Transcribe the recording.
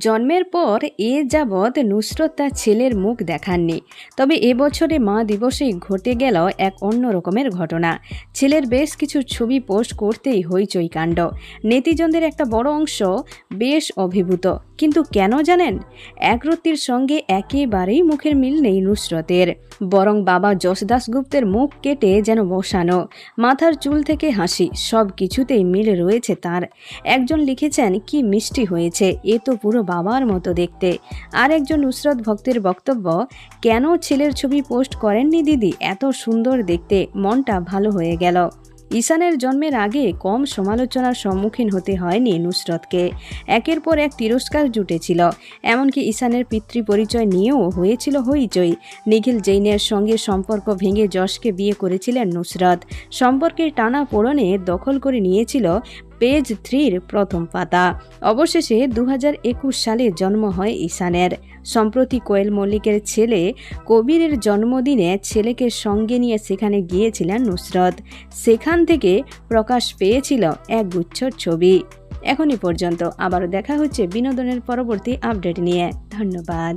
জন্মের পর এ যাবৎ নুসরত তার ছেলের মুখ দেখাননি। তবে এবছরে মা দিবসেই ঘটে গেল এক অন্য রকমের ঘটনা। ছেলের বেশ কিছু ছবি পোস্ট করতেই হইচই কাণ্ড। নেতিজনদের একটা বড় অংশ বেশ অভিভূত। কিন্তু কেন জানেন? একরত্তির সঙ্গে একেবারেই মুখের মিল নেই নুসরতের। বরং বাবা যশ দাসগুপ্তের মুখ কেটে যেন বসানো, মাথার চুল থেকে হাসি সব কিছুতেই মিল রয়েছে তার। একজন লিখেছেন, কি মিষ্টি হয়েছে, এ তো পুরো বাবার মতো দেখতে। আর একজন নুসরত ভক্তের বক্তব্য, কেন ছেলের ছবি পোস্ট করেননি দিদি? এত সুন্দর দেখতে, মনটা ভালো হয়ে গেল। ঈশানের জন্মের আগে কম সমালোচনার সম্মুখীন হতে হয়নি নুসরতকে। একের পর এক তিরস্কার জুটেছিল। এমনকি ঈশানের পিতৃ পরিচয় নিয়েও হয়েছিল হইচই। নিখিল জৈনের সঙ্গে সম্পর্ক ভেঙে যশকে বিয়ে করেছিলেন নুসরত। সম্পর্কের টানা পোড়নে দখল করে নিয়েছিল পেজ থ্রির প্রথম পাতা। অবশেষে দু হাজার একুশ সালে জন্ম হয় ঈশানের। সম্প্রতি কোয়েল মল্লিকের ছেলে কবিরের জন্মদিনে ছেলেকে সঙ্গে নিয়ে সেখানে গিয়েছিলেন নুসরত। সেখান থেকে প্রকাশ পেয়েছিল এক গুচ্ছ ছবি। এখনই পর্যন্ত আবারও দেখা হচ্ছে বিনোদনের পরবর্তী আপডেট নিয়ে। ধন্যবাদ।